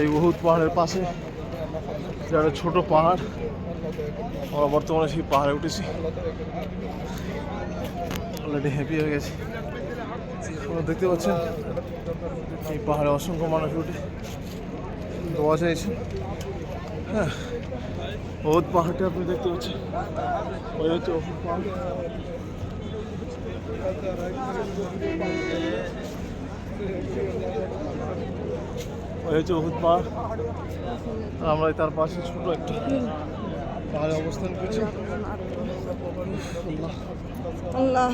এই বহুত পাহাড়ের পাশে। একটা ছোট পাহাড়, আমরা বর্তমানে সেই পাহাড়ে উঠেছি। অলরেডি হ্যাপি হয়ে গেছি। দেখতে পাচ্ছেন, এই পাহাড়ে অসংখ্য মানুষ উঠে। দোয়া চাইছে হ্যাঁ বহুত পাহাড়টা আপনি দেখতে পাচ্ছেন। ওই হচ্ছে পাহাড়। হচ্ছে অহুদ পাহাড় আর আমরা তার পাশে ছোট একটা পাহাড়ে অবস্থান করছি আল্লাহ আল্লাহ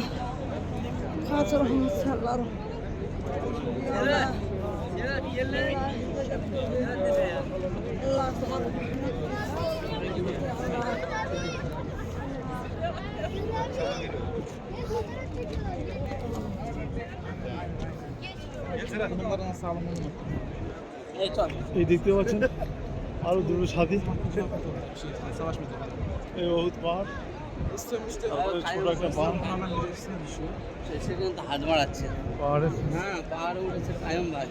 খাস এই দেখতে পাচ্ছেন? আরও দুটো সাথী। এই বহুত পাহাড়। ছোট একটা পাহাড় হাত মারাচ্ছে পাহাড়ে। হ্যাঁ পাহাড়ে উঠেছে কায়ম ভাই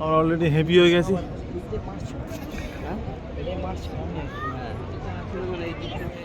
আমরা অলরেডি হেভি হয়ে গেছি। এই দিক থেকে